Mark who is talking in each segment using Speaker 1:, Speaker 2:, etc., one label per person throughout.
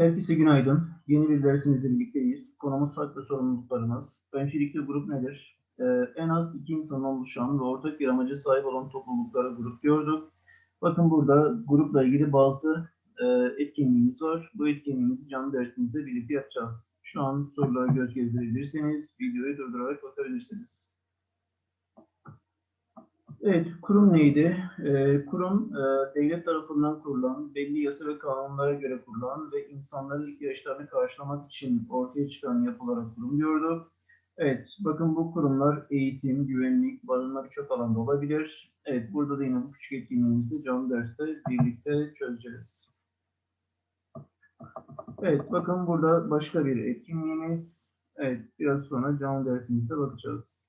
Speaker 1: Herkese günaydın. Yeni bir dersimizle birlikteyiz. Konumuz hak ve sorumluluklarımız. Öncelikle grup nedir? Ee, en az iki insan oluşan ve ortak bir amaca sahip olan topluluklara grup diyorduk. Bakın burada grupla ilgili bazı e, etkinliğimiz var. Bu etkinliğimizi canlı dersimizde birlikte yapacağız. Şu an sorulara göz gezdirebilirseniz videoyu durdurarak bakabilirsiniz. Evet, kurum neydi? Ee, kurum e, devlet tarafından kurulan, belli yasa ve kanunlara göre kurulan ve insanların ihtiyaçlarını karşılamak için ortaya çıkan yapılara kurum diyorduk. Evet, bakın bu kurumlar eğitim, güvenlik, barınma birçok alanda olabilir. Evet, burada da yine bu küçük etkinliğimizi canlı derste birlikte çözeceğiz. Evet, bakın burada başka bir etkinliğimiz. Evet, biraz sonra canlı dersimizde bakacağız.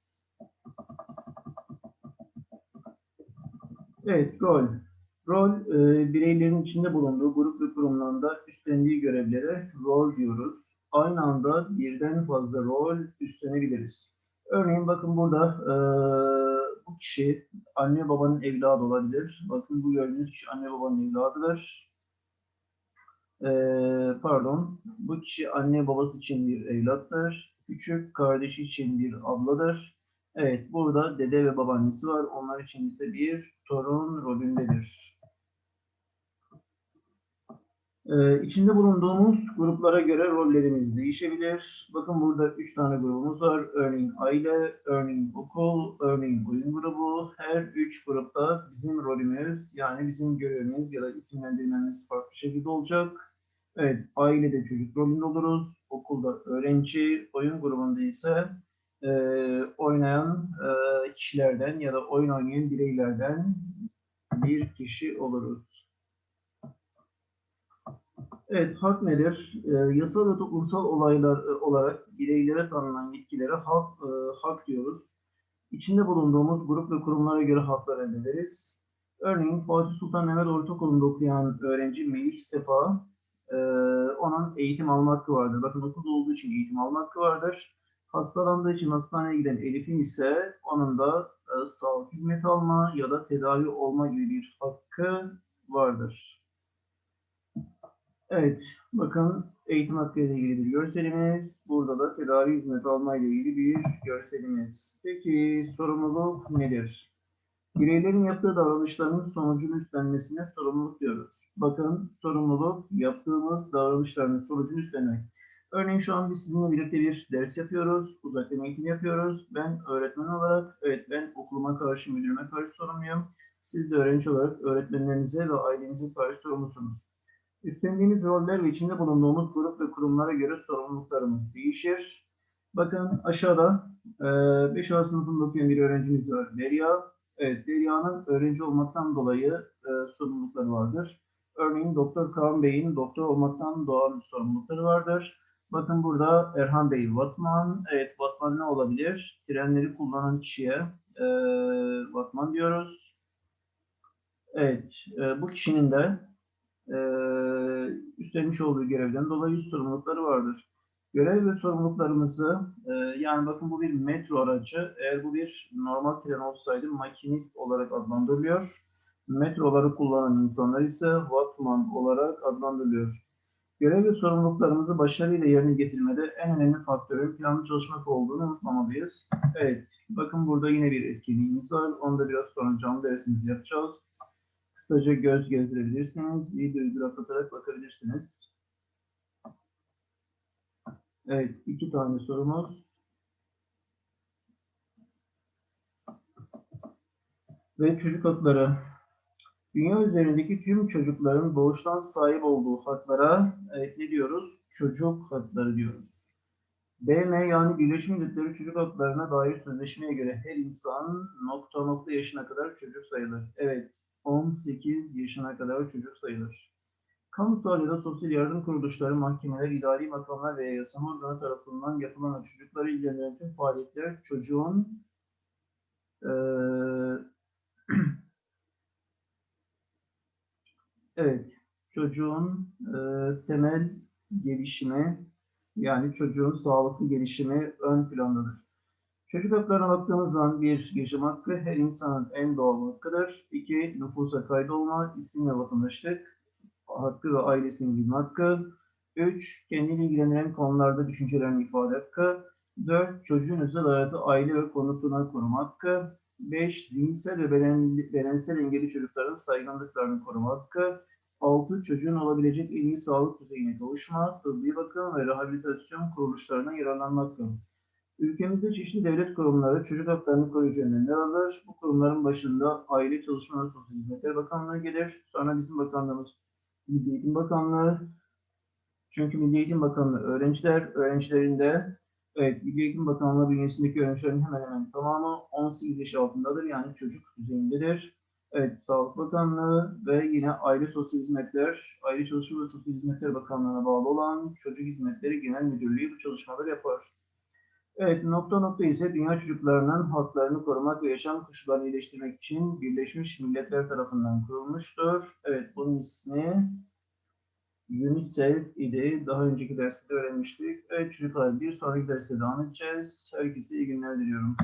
Speaker 1: Evet, rol. Rol, e, bireylerin içinde bulunduğu grup ve kurumlarında üstlendiği görevlere rol diyoruz. Aynı anda birden fazla rol üstlenebiliriz. Örneğin bakın burada e, bu kişi anne babanın evladı olabilir. Bakın bu gördüğünüz kişi anne babanın evladıdır. E, pardon, bu kişi anne babası için bir evlattır. Küçük kardeşi için bir abladır. Evet, burada dede ve babaannesi var. Onlar için ise bir torun rolündedir. Ee, içinde bulunduğumuz gruplara göre rollerimiz değişebilir. Bakın burada üç tane grubumuz var. Örneğin aile, örneğin okul, örneğin oyun grubu. Her üç grupta bizim rolümüz, yani bizim görevimiz ya da isimlendirmemiz farklı şekilde olacak. Evet, ailede çocuk rolünde oluruz. Okulda öğrenci, oyun grubunda ise e, oynayan e, kişilerden ya da oyun oynayan bireylerden bir kişi oluruz. Evet, hak nedir? E, yasal ve toplumsal olaylar e, olarak bireylere tanınan yetkilere hak, e, hak diyoruz. İçinde bulunduğumuz grup ve kurumlara göre haklar elde ederiz. Örneğin Fatih Sultan Mehmet Ortaokulu'nda okuyan öğrenci Melih Sefa, e, onun eğitim alma hakkı vardır. Bakın okulda olduğu için eğitim alma hakkı vardır. Hastalandığı için hastaneye giden Elif'in ise onun da e, sağlık hizmeti alma ya da tedavi olma gibi bir hakkı vardır. Evet, bakın eğitim hakkı ile ilgili bir görselimiz. Burada da tedavi hizmeti alma ile ilgili bir görselimiz. Peki sorumluluk nedir? Bireylerin yaptığı davranışlarının sonucunu üstlenmesine sorumluluk diyoruz. Bakın sorumluluk yaptığımız davranışların sonucunu üstlenmek. Örneğin şu an biz sizinle birlikte bir ders yapıyoruz, uzaktan eğitim yapıyoruz. Ben öğretmen olarak, evet ben okuluma karşı, müdürüme karşı sorumluyum. Siz de öğrenci olarak öğretmenlerinize ve ailenize karşı sorumlusunuz. Üstlendiğimiz roller ve içinde bulunduğumuz grup ve kurumlara göre sorumluluklarımız değişir. Bakın aşağıda 5 A sınıfında okuyan bir öğrencimiz var, Derya. Evet, Derya'nın öğrenci olmaktan dolayı e, sorumlulukları vardır. Örneğin Doktor Kaan Bey'in doktor olmaktan doğan sorumlulukları vardır. Bakın burada Erhan Bey Vatman. Evet Vatman ne olabilir? Trenleri kullanan kişiye e, Vatman diyoruz. Evet e, bu kişinin de e, üstlenmiş olduğu görevden dolayı sorumlulukları vardır. Görev ve sorumluluklarımızı e, yani bakın bu bir metro aracı. Eğer bu bir normal tren olsaydı makinist olarak adlandırılıyor. Metroları kullanan insanlar ise Vatman olarak adlandırılıyor. Görev ve sorumluluklarımızı başarıyla yerine getirmede en önemli faktörün planlı çalışmak olduğunu unutmamalıyız. Evet, bakın burada yine bir etkinliğimiz var. Onu da biraz sonra canlı dersimizi yapacağız. Kısaca göz gezdirebilirsiniz. Videoyu duraklatarak bakabilirsiniz. Evet, iki tane sorumuz. Ve çocuk hakları. Dünya üzerindeki tüm çocukların doğuştan sahip olduğu haklara evet, ne diyoruz? Çocuk hakları diyoruz. BM yani Birleşmiş Milletleri Çocuk Haklarına dair sözleşmeye göre her insan nokta nokta yaşına kadar çocuk sayılır. Evet, 18 yaşına kadar çocuk sayılır. Kamusal ya da sosyal yardım kuruluşları, mahkemeler, idari makamlar veya yasama organı tarafından yapılan çocukları ilgilendiren tüm faaliyetler çocuğun ee, Evet, çocuğun e, temel gelişimi yani çocuğun sağlıklı gelişimi ön plandadır. Çocuk haklarına baktığımız zaman bir yaşam hakkı her insanın en doğal hakkıdır. İki, nüfusa kaydolma, isim ve vatandaşlık hakkı ve ailesinin bilme hakkı. 3. Kendiyle ilgilenen konularda düşüncelerini ifade hakkı. 4. Çocuğun özel hayatı, aile ve konutuna koruma hakkı. 5. Zihinsel ve beden, bedensel engelli çocukların saygınlıklarını koruma hakkı. 6. Çocuğun olabilecek en iyi sağlık düzeyine kavuşma, tıbbi bakım ve rehabilitasyon kuruluşlarına yararlanma hakkı. Ülkemizde çeşitli devlet kurumları çocuk haklarını koruyucu önlemler alır. Bu kurumların başında Aile Çalışma ve Sosyal Hizmetler Bakanlığı gelir. Sonra bizim bakanlığımız Milli Eğitim Bakanlığı. Çünkü Milli Eğitim Bakanlığı öğrenciler, öğrencilerin de evet, Milli Eğitim Bakanlığı bünyesindeki öğrencilerin hemen hemen tamamı 18 yaş altındadır. Yani çocuk düzeyindedir. Evet, Sağlık Bakanlığı ve yine Aile Sosyal Hizmetler, Aile Çalışma ve Sosyal Hizmetler Bakanlığı'na bağlı olan Çocuk Hizmetleri Genel Müdürlüğü bu çalışmaları yapar. Evet, nokta nokta ise dünya çocuklarının haklarını korumak ve yaşam koşullarını iyileştirmek için Birleşmiş Milletler tarafından kurulmuştur. Evet, bunun ismi UNICEF idi. Daha önceki derste de öğrenmiştik. Evet çocuklar, bir sonraki derste devam edeceğiz. Herkese iyi günler diliyorum.